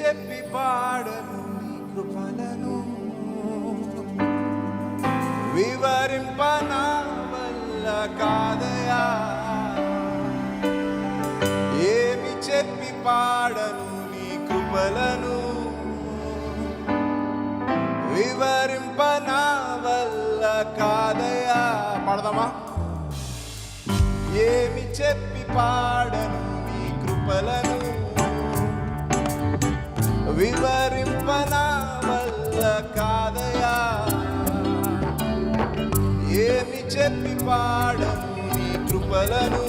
చెప్పి పాడను నీ కృపలను. నా వల్ల కాదయా? ఏమి చెప్పి పాడను నీ కృపలను? వివరింప నా వల్ల కాదయా? పాడదామా? ఏమి చెప్పి పాడను నీ కృపలను? వివరింపన వల్ల కాదయా? ఏమి చెప్పి పాడను నీ కృపలను?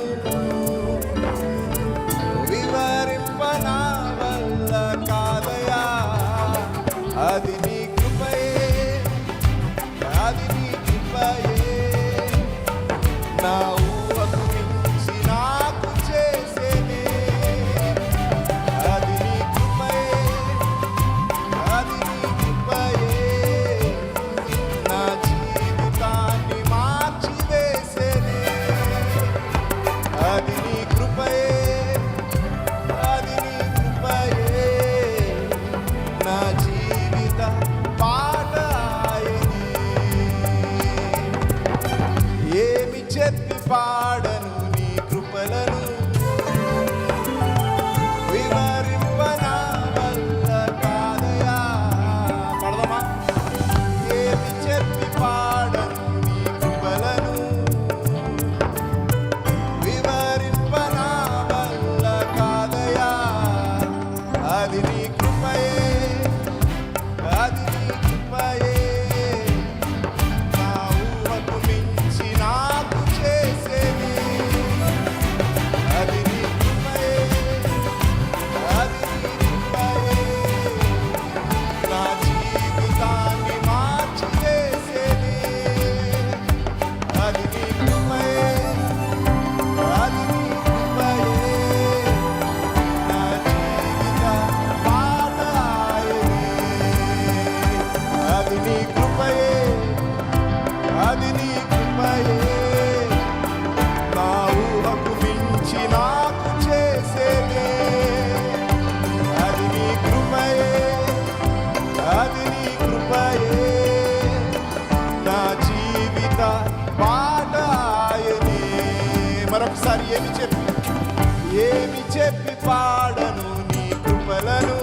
పాడను నీ కృపలను.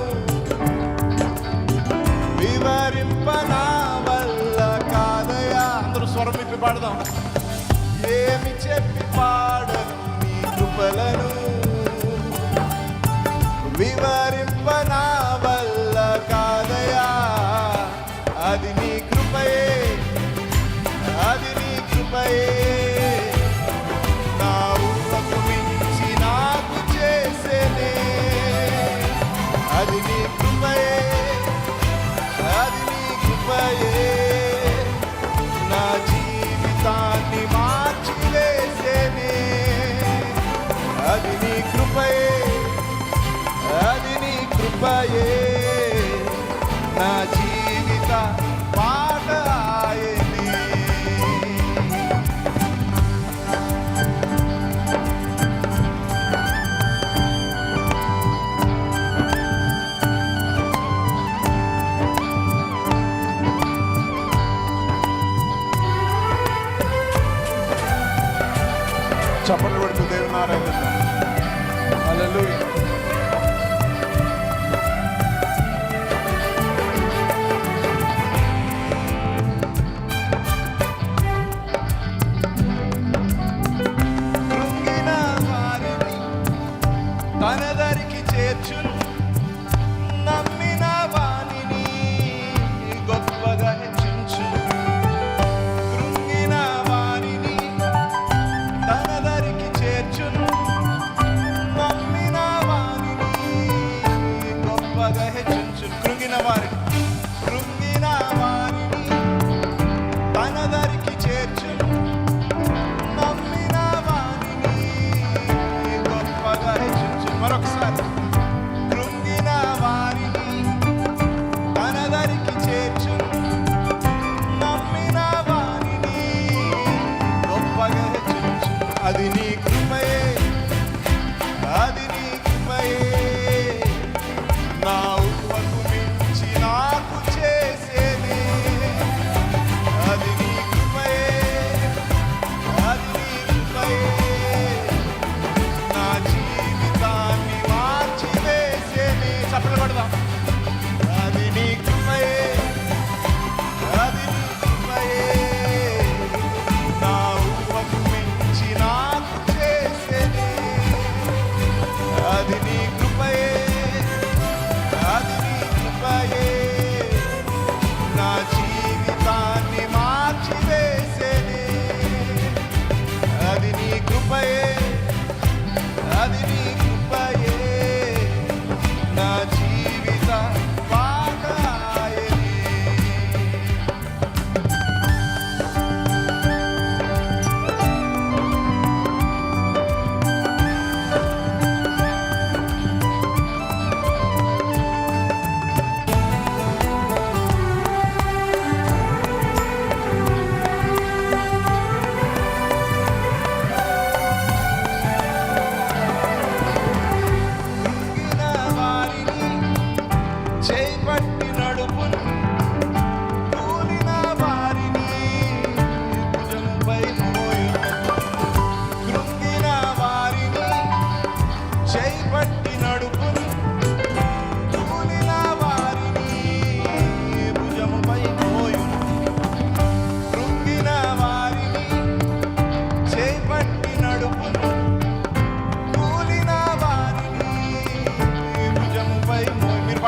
వివరింప నా వల్ల కాదయా. అందరూ స్వరం విప్పి పాడదాం. ఏమి చెప్పి పాడను నీ కృపలను. వివరి కృపయే. నా జీవిత పాట ఆయని. చప్పట్లు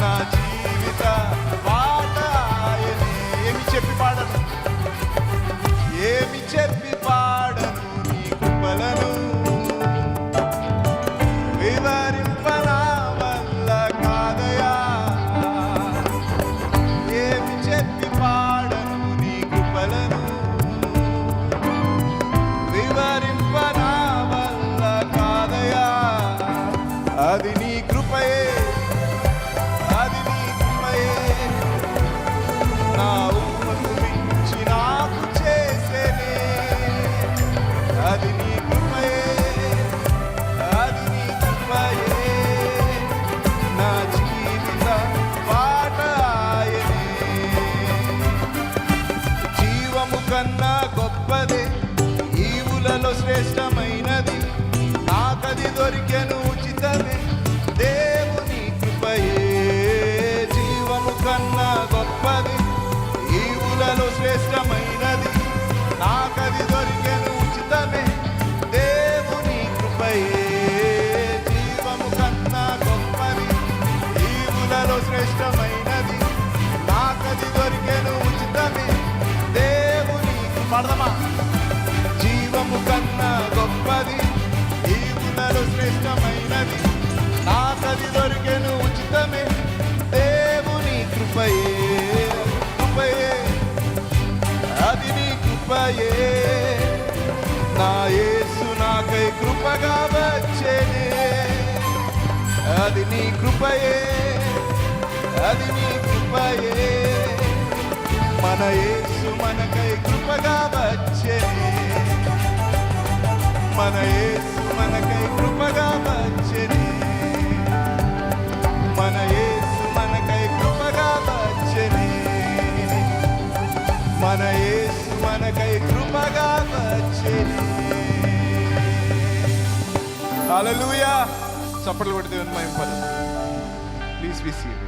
నా జీవిత నా యేసు నాకై కృపగా వచ్చేది అది నీ కృపయే అది నీ కృపయే. మన యేసు మనకై కృపగా వచ్చేది మన యేసు మనకై కృప హల్లెలూయా చప్పట్లు కొడితే ఉన్నాయి ప్లీజ్ బి సీరియస్